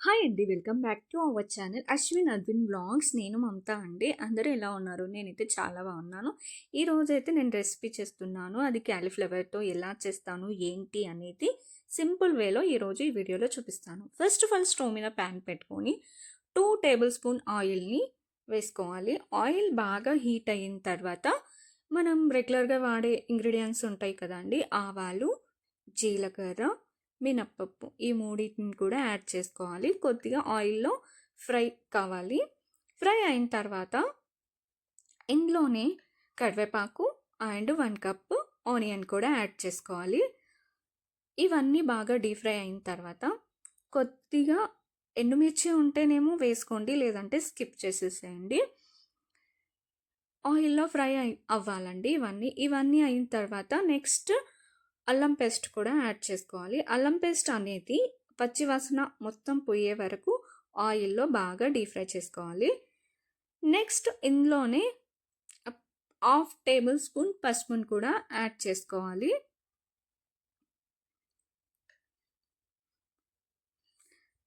Hi అండి. Welcome back to our channel Ashwin Adwin blogs. నేను మమత అండి. అందరూ ఎలా ఉన్నారు? నేనైతే చాలా బాగున్నాను. ఈ నేను రెసిపీ చేస్తున్నాను. అది క్యాలీఫ్లవర్తో ఎలా చేస్తాను? ఏంటి? అనేది సింపుల్ వేలో ఈరోజు ఈ వీడియోలో చూపిస్తాను. ఫస్ట్ ఆఫ్ ఆల్ స్టవ్ మీద ప్యాన్ పెట్టుకొని టూ టేబుల్ స్పూన్ ఆయిల్ని వేసుకోవాలి. ఆయిల్ బాగా హీట్ అయిన తర్వాత మనం రెగ్యులర్గా వాడే ఇంగ్రీడియంట్స్ ఉంటాయి కదండి. ఆవాలు జీలకర్ర మినప్పప్పు ఈ మూడింటిని కూడా యాడ్ చేసుకోవాలి. కొద్దిగా ఆయిల్లో ఫ్రై కావాలి. ఫ్రై అయిన తర్వాత ఇందులోనే కరివేపాకు అండ్ వన్ కప్ ఆనియన్ కూడా యాడ్ చేసుకోవాలి. ఇవన్నీ బాగా డీప్ ఫ్రై అయిన తర్వాత కొద్దిగా ఎండుమిర్చి ఉంటేనేమో వేసుకోండి లేదంటే స్కిప్ చేసేసేయండి. ఆయిల్లో ఫ్రై అవ్వాలండి ఇవన్నీ. ఇవన్నీ అయిన తర్వాత నెక్స్ట్ అల్లం పేస్ట్ కూడా యాడ్ చేసుకోవాలి. అల్లం పేస్ట్ అనేది పచ్చివాసన మొత్తం పోయే వరకు ఆయిల్లో బాగా డీప్ ఫ్రై చేసుకోవాలి. నెక్స్ట్ ఇందులోనే హాఫ్ టేబుల్ స్పూన్ పసుపును కూడా యాడ్ చేసుకోవాలి.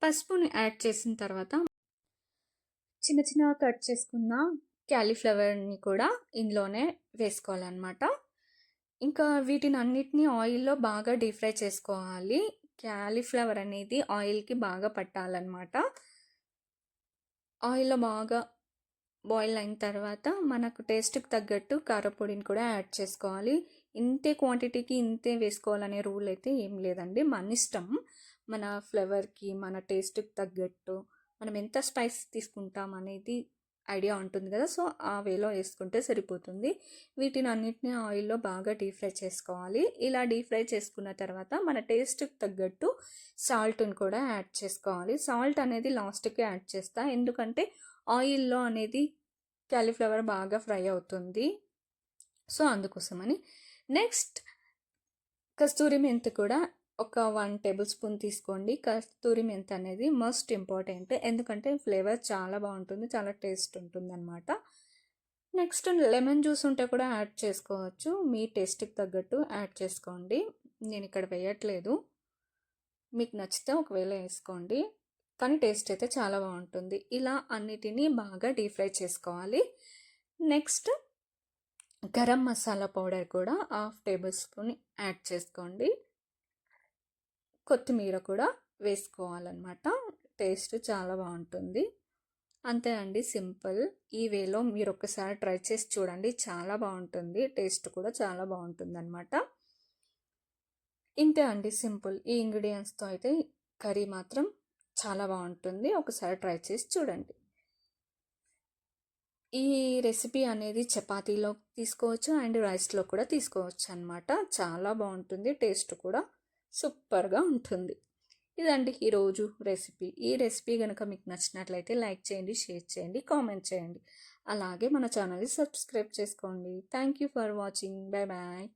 పసుపుని యాడ్ చేసిన తర్వాత చిన్న చిన్నగా కట్ చేసుకున్న క్యాలీఫ్లవర్ని కూడా ఇందులోనే వేసుకోవాలన్నమాట. ఇంకా వీటిని అన్నిటినీ ఆయిల్లో బాగా డీప్ ఫ్రై చేసుకోవాలి. క్యాలీఫ్లవర్ అనేది ఆయిల్కి బాగా పట్టాలన్నమాట. ఆయిల్లో బాగా బాయిల్ అయిన తర్వాత మనకు టేస్ట్కి తగ్గట్టు కారపొడిని కూడా యాడ్ చేసుకోవాలి. ఇంతే క్వాంటిటీకి ఇంతే వేసుకోవాలనే రూల్ అయితే ఏం లేదండి. మన ఇష్టం. మన ఫ్లేవర్కి మన టేస్ట్కి తగ్గట్టు మనం ఎంత స్పైస్ తీసుకుంటాం అనేది ఐడియా ఉంటుంది కదా సో ఆ వేలో వేసుకుంటే సరిపోతుంది. వీటిని అన్నిటిని ఆయిల్లో బాగా డీప్ ఫ్రై చేసుకోవాలి. ఇలా డీప్ ఫ్రై చేసుకున్న తర్వాత మన టేస్ట్కి తగ్గట్టు సాల్ట్ని కూడా యాడ్ చేసుకోవాలి. సాల్ట్ అనేది లాస్ట్కి యాడ్ చేస్తా ఎందుకంటే ఆయిల్లో అనేది క్యాలీఫ్లవర్ బాగా ఫ్రై అవుతుంది. సో అందుకోసమని. నెక్స్ట్ కస్తూరి మెంతి కూడా ఒక వన్ టేబుల్ స్పూన్ తీసుకోండి. కస్తూరి మెంతి అనేది మస్ట్ ఇంపార్టెంట్. ఎందుకంటే ఫ్లేవర్ చాలా బాగుంటుంది చాలా టేస్ట్ ఉంటుంది అనమాట నెక్స్ట్ లెమన్ జ్యూస్ ఉంటే కూడా యాడ్ చేసుకోవచ్చు. మీ టేస్ట్కి తగ్గట్టు యాడ్ చేసుకోండి. నేను ఇక్కడ వేయట్లేదు. మీకు నచ్చితే ఒకవేళ వేసుకోండి. కానీ టేస్ట్ అయితే చాలా బాగుంటుంది. ఇలా అన్నిటినీ బాగా డీప్ ఫ్రై చేసుకోవాలి. నెక్స్ట్ గరం మసాలా పౌడర్ కూడా హాఫ్ టేబుల్ స్పూన్ యాడ్ చేసుకోండి. కొత్తిమీర కూడా వేసుకోవాలన్నమాట. టేస్ట్ చాలా బాగుంటుంది. అంతే అండి సింపుల్. ఈ వేలో మీరు ఒకసారి ట్రై చేసి చూడండి. చాలా బాగుంటుంది. టేస్ట్ కూడా చాలా బాగుంటుంది అనమాట ఇంతే అండి సింపుల్. ఈ ఇంగ్రీడియంట్స్తో అయితే కర్రీ మాత్రం చాలా బాగుంటుంది. ఒకసారి ట్రై చేసి చూడండి. ఈ రెసిపీ అనేది చపాతీలో తీసుకోవచ్చు అండ్ రైస్లో కూడా తీసుకోవచ్చు అనమాట చాలా బాగుంటుంది. టేస్ట్ కూడా. సూపర్గా ఉంటుంది. ఇదండి ఈరోజు రెసిపీ. ఈ రెసిపీ కనుక మీకు నచ్చినట్లయితే లైక్ చేయండి షేర్ చేయండి కామెంట్ చేయండి. అలాగే మన ఛానల్ని సబ్స్క్రైబ్ చేసుకోండి. Thank you for watching. Bye bye.